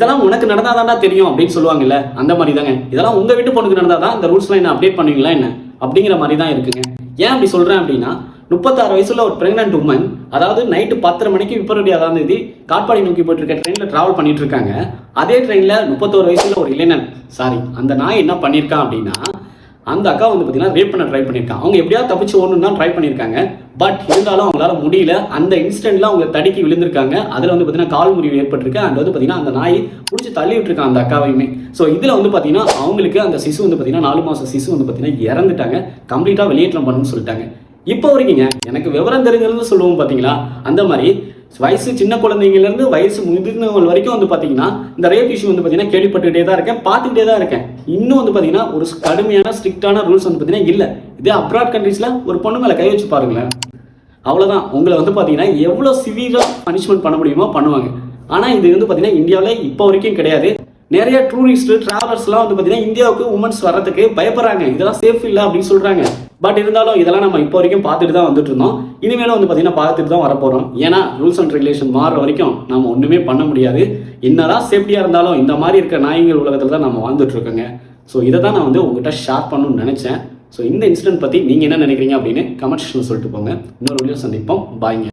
இதெல்லாம் உனக்கு நடந்தாதான்டா தெரியும் அப்படின்னு சொல்லுவாங்கல்ல அந்த மாதிரி தாங்க இதெல்லாம் உங்க வீட்டு பொண்ணுக்கு நடந்தாதான் இந்த ரூல்ஸ்லாம் என்ன அப்டேட் பண்ணுவீங்களா என்ன? அப்படிங்கிற மாதிரி தான் இருக்குங்க. ஏன் அப்படி சொல்றேன் அப்படின்னா முப்பத்தாறு வயசுல ஒரு பிரெக்னன்ட் உமன் அதாவது நைட்டு பத்தரை மணிக்கு பிப்ரவரி அதாவது தேதி காட்பாடி நோக்கி போயிட்டு இருக்க ட்ரெயினில் டிராவல் பண்ணிட்டு இருக்காங்க அதே ட்ரெயினில் முப்பத்தோரு வயசுல ஒரு இளைஞன் சாரி அந்த நாய் என்ன பண்ணியிருக்கான் அப்படின்னா அந்த அக்கா வந்து பார்த்தீங்கன்னா ரேப் பண்ண ட்ரை பண்ணியிருக்கான் அவங்க எப்படியாவது தப்பிச்சு ஓடணும்னு தான் ட்ரை பண்ணியிருக்காங்க. பட் இருந்தாலும் அவங்களால முடியல. அந்த இன்ஸ்டன்ட்ல அவங்க தடுக்கி விழுந்திருக்காங்க. அதில் வந்து பார்த்தீங்கன்னா கால் முறிவு ஏற்பட்டிருக்கு. அண்ட் வந்து பார்த்தீங்கன்னா அந்த நாய் பிடிச்சி தள்ளி விட்டுருக்கான் அந்த அக்காவையுமே. ஸோ இதில் வந்து பார்த்தீங்கன்னா அவங்களுக்கு அந்த சிசு வந்து பார்த்தீங்கன்னா நாலு மாதம் சிசு வந்து பார்த்தீங்கன்னா இறந்துட்டாங்க. கம்ப்ளீட்டாக வெளியேற்றம் பண்ணணும்னு சொல்லிட்டாங்க. இப்போ வரைக்குங்க எனக்கு விவரம் தெரிஞ்சதுன்னு சொல்லுவோம் பார்த்தீங்களா அந்த மாதிரி வயசு சின்ன குழந்தைங்கலேருந்து வயசு முதிர்ந்தவங்க வரைக்கும் வந்து பார்த்தீங்கன்னா இந்த ரேப் இஷ்யூ வந்து பார்த்தீங்கன்னா கேள்விப்பட்டுக்கிட்டே தான் இருக்கேன் பார்த்துக்கிட்டே தான் இருக்கேன். இன்னும் வந்து பார்த்தீங்கன்னா ஒரு கடுமையான ஸ்ட்ரிக்டான ரூல்ஸ் வந்து பார்த்தீங்கன்னா இல்லை. இதே அப்ராட் கண்ட்ரீஸில் ஒரு பொண்ணு மேலே கை வச்சு பாருங்களேன். அவ்வளோதான் உங்களை வந்து பார்த்தீங்கன்னா எவ்வளோ சிவியராக பனிஷ்மெண்ட் பண்ண முடியுமோ பண்ணுவாங்க. ஆனால் இது வந்து பார்த்தீங்கன்னா இந்தியாவில் இப்போ வரைக்கும் கிடையாது. நிறைய டூரிஸ்ட்டு ட்ராவலர்ஸ்லாம் வந்து பார்த்தீங்கன்னா இந்தியாவுக்கு உமன்ஸ் வர்றதுக்கு பயப்படுறாங்க. இதெல்லாம் சேஃப் இல்லை அப்படின்னு சொல்கிறாங்க பட் இருந்தாலும் இதெல்லாம் நம்ம இப்போ வரைக்கும் பார்த்துட்டு தான் வந்துட்டு இருந்தோம். இனிமேலும் வந்து பார்த்தீங்கன்னா பார்த்துட்டு தான் வரப்போகிறோம் ஏன்னா ரூல்ஸ் அண்ட் ரெகுலேஷன் மாறுற வரைக்கும் நம்ம ஒன்றுமே பண்ண முடியாது. என்னதான் சேஃப்டியாக இருந்தாலும் இந்த மாதிரி இருக்க நாயங்கள் உலகத்தில் தான் நம்ம வாழ்ந்துட்டு இருக்கோங்க. ஸோ இதை தான் நான் வந்து உங்ககிட்ட ஷேர் பண்ணணும்னு நினச்சேன். ஸோ இந்த இன்சிடென்ட் பற்றி நீங்கள் என்ன நினைக்கிறீங்க அப்படின்னு கமெண்ட் சொல்லிட்டு போங்க. இன்னொரு வீடியோ சந்திப்போம். பாய்ங்க